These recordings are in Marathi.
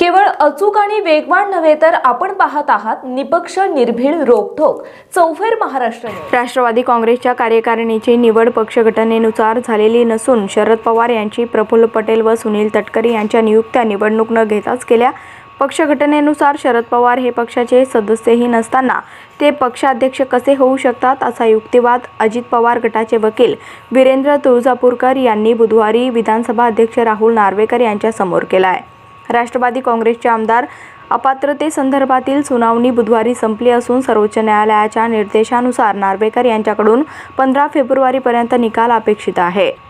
केवळ अचूक आणि वेगवान नव्हे तर आपण पाहत आहात निपक्ष निर्भीड रोखोक चौफेर महाराष्ट्र राष्ट्रवादी काँग्रेसच्या कार्यकारिणीची निवड पक्षघटनेनुसार झालेली नसून शरद पवार यांची प्रफुल्ल पटेल व सुनील तटकरे यांच्या नियुक्त्या निवडणूक न घेताच केल्या. पक्षघटनेनुसार शरद पवार हे पक्षाचे सदस्यही नसताना ते पक्षाध्यक्ष कसे होऊ शकतात असा युक्तिवाद अजित पवार गटाचे वकील वीरेंद्र तुळजापूरकर यांनी बुधवारी विधानसभा अध्यक्ष राहुल नार्वेकर यांच्यासमोर केला आहे राष्ट्रवादी काँग्रेसचे आमदार अपात्रतेसंदर्भातील सुनावणी बुधवारी संपली असून सर्वोच्च न्यायालयाच्या निर्देशानुसार नार्वेकर यांच्याकडून पंधरा फेब्रुवारीपर्यंत निकाल अपेक्षित आहे.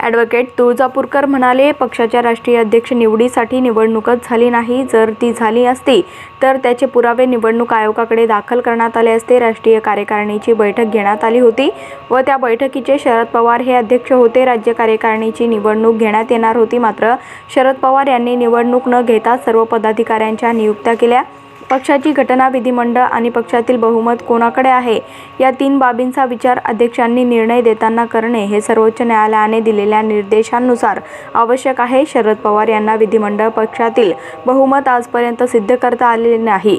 ॲडव्होकेट तुळजापूरकर म्हणाले पक्षाच्या राष्ट्रीय अध्यक्ष निवडीसाठी निवडणूकच झाली नाही. जर ती झाली असती तर त्याचे पुरावे निवडणूक आयोगाकडे दाखल करण्यात आले असते. राष्ट्रीय कार्यकारिणीची बैठक घेण्यात आली होती व त्या बैठकीचे शरद पवार हे अध्यक्ष होते. राज्य कार्यकारिणीची निवडणूक घेण्यात येणार होती. मात्र शरद पवार यांनी निवडणूक न घेता सर्व पदाधिकाऱ्यांच्या नियुक्त्या केल्या. पक्षाची घटना विधिमंडळ आणि पक्षातील बहुमत कोणाकडे आहे? या तीन बाबींचा विचार अध्यक्षांनी निर्णय देताना करणे हे सर्वोच्च न्यायालयाने दिलेल्या निर्देशांनुसार आवश्यक आहे. शरद पवार यांना विधिमंडळ पक्षातील बहुमत आजपर्यंत सिद्ध करता आलेले नाही.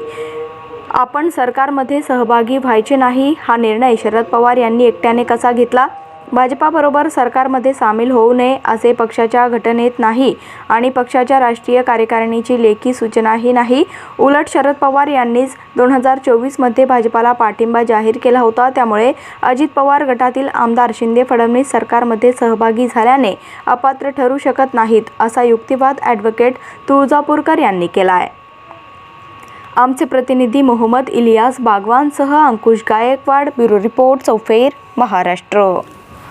आपण सरकारमध्ये सहभागी व्हायचे नाही हा निर्णय शरद पवार यांनी एकट्याने कसा घेतला? भाजपाबरोबर सरकारमध्ये सामील होऊ नये असे पक्षाच्या घटनेत नाही आणि पक्षाच्या राष्ट्रीय कार्यकारिणीची लेखी सूचनाही नाही. उलट शरद पवार यांनीच दोन हजार चोवीसमध्ये भाजपाला पाठिंबा जाहीर केला होता. त्यामुळे अजित पवार गटातील आमदार शिंदे फडणवीस सरकारमध्ये सहभागी झाल्याने अपात्र ठरू शकत नाहीत असा युक्तिवाद ॲडव्होकेट तुळजापूरकर यांनी केला आहे आमचे प्रतिनिधी मोहम्मद इलियास बागवानसह अंकुश गायकवाड ब्युरो रिपोर्ट चौफेर महाराष्ट्र.